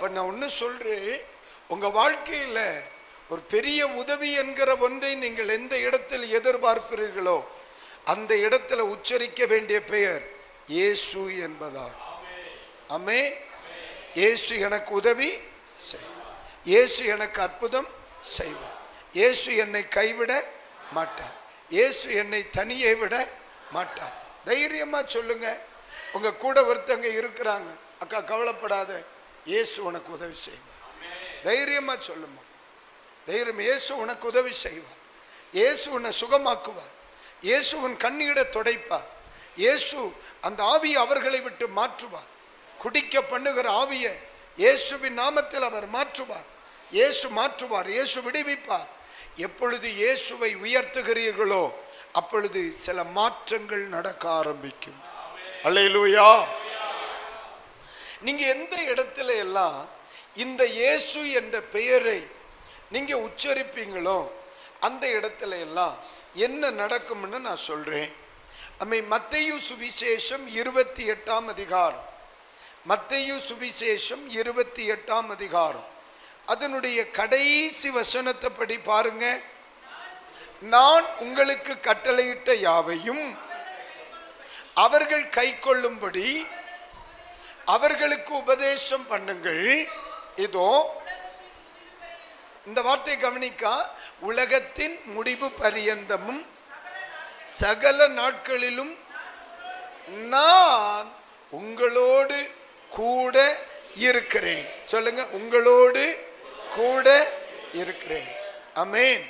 அப்போ நான் ஒன்று சொல்கிறேன் உங்கள் வாழ்க்கையில் ஒரு பெரிய உதவி என்கிற ஒன்றை நீங்கள் எந்த இடத்தில் எதிர்பார்ப்பீர்களோ அந்த இடத்துல உச்சரிக்க வேண்டிய பெயர் இயேசு என்பதால். அமே இயேசு எனக்கு உதவி செய்வார். இயேசு எனக்கு அற்புதம் செய்வார். இயேசு என்னை கைவிட மாட்டார். இயேசு என்னை தனியே விட மாட்டார். தைரியமாக சொல்லுங்க. உங்கள் கூட ஒருத்தவங்க இருக்கிறாங்க. அக்கா கவலைப்படாத. இயேசு உனக்கு உதவி செய்வார். தைரியமா சொல்லுமா? தைரியம் இயேசு உனக்கு உதவி செய்வார். இயேசு உன்னை சுகமாக்குவார். இயேசு உன் கண்ணீரை துடைப்பார். இயேசு அந்த ஆவியை அவர்களை விட்டு மாற்றுவார். குடிக்க பண்ணுகிற ஆவியை இயேசுவின் நாமத்தில் அவர் மாற்றுவார். இயேசு மாற்றுவார் இயேசு விடுவிப்பார். எப்பொழுது இயேசுவை உயர்த்துகிறீர்களோ அப்பொழுது சில மாற்றங்கள் நடக்க ஆரம்பிக்கும். அல்லேலூயா நீங்க எந்த இடத்துல எல்லாம் இந்த இயேசு என்ற பெயரை நீங்க உச்சரிப்பீங்களோ அந்த இடத்துல எல்லாம் என்ன நடக்கும்னு நான் சொல்றேன். அம்மை மத்தையு சுவிசேஷம் இருபத்தி எட்டாம் அதிகாரம். மத்தையு சுவிசேஷம் இருபத்தி எட்டாம் அதிகாரம். அதனுடைய கடைசி வசனத்தை படி பாருங்க. நான் உங்களுக்கு கட்டளையிட்ட யாவையும் அவர்கள் கை கொள்ளும்படி அவர்களுக்கு உபதேசம் பண்ணுங்கள். இதோ இந்த வார்த்தை கவனிக்கா. உலகத்தின் முடிவு பரியந்தமும் சகல நாட்களிலும் நான் உங்களோடு கூட இருக்கிறேன். சொல்லுங்க உங்களோடு கூட இருக்கிறேன். அமேன்